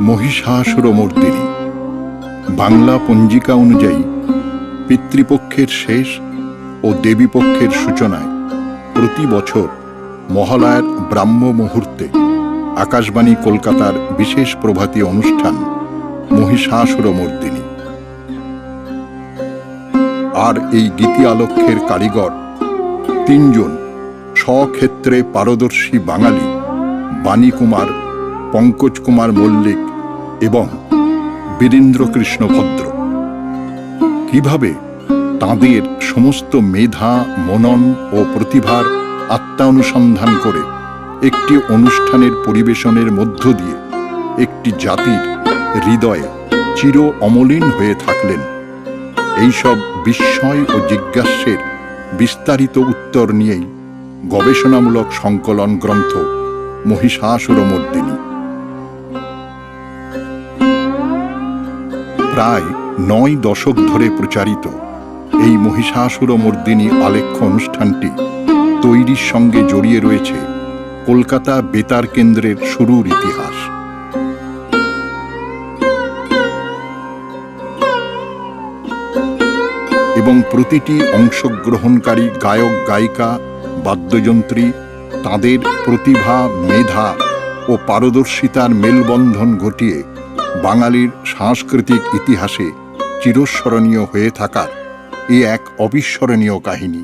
মহিষাসুরমর্দিনী বাংলা পঞ্জিকা অনুযায়ী পিতৃপক্ষের শেষ ও দেবীপক্ষের সূচনায় প্রতি বছর মহালয়ার ব্রাহ্ম মুহূর্তে আকাশবাণী কলকাতার বিশেষ প্রভাতী অনুষ্ঠান মহিষাসুরমর্দিনী আর এই গীতি আলক্ষ্যের কারিগর তিনজন স্বক্ষেত্রে পারদর্শী বাঙালি বাণী কুমার পঙ্কজ কুমার মল্লিক এবং বীরেন্দ্র কৃষ্ণ ভদ্র কীভাবে তাদের সমস্ত মেধা, মনন ও প্রতিভার আত্মানুসন্ধান করে একটি অনুষ্ঠানের পরিবেশনের মধ্য দিয়ে একটি জাতির হৃদয়ে চির অমলিন হয়ে থাকলেন, এইসব বিস্ময় ও জিজ্ঞাস্যের বিস্তারিত উত্তর নিয়েই গবেষণামূলক সংকলন গ্রন্থ মহিষাসুরমর্দিনী। প্রায় নয় দশক ধরে প্রচারিত। এই মহিষাসুরমর্দিনী আলেখ্য অনুষ্ঠানটি তৈরির সঙ্গে জড়িয়ে রয়েছে কলকাতা বেতার কেন্দ্রের শুরুর ইতিহাস। এবং প্রতিটি অংশগ্রহণকারী গায়ক, গায়িকা, বাদ্যযন্ত্রী, তাদের প্রতিভা, মেধা ও পারদর্শিতার মেলবন্ধন ঘটিয়ে বাঙালির সাংস্কৃতিক ইতিহাসে চিরস্মরণীয় হয়ে থাকার এ এক অবিস্মরণীয় কাহিনী।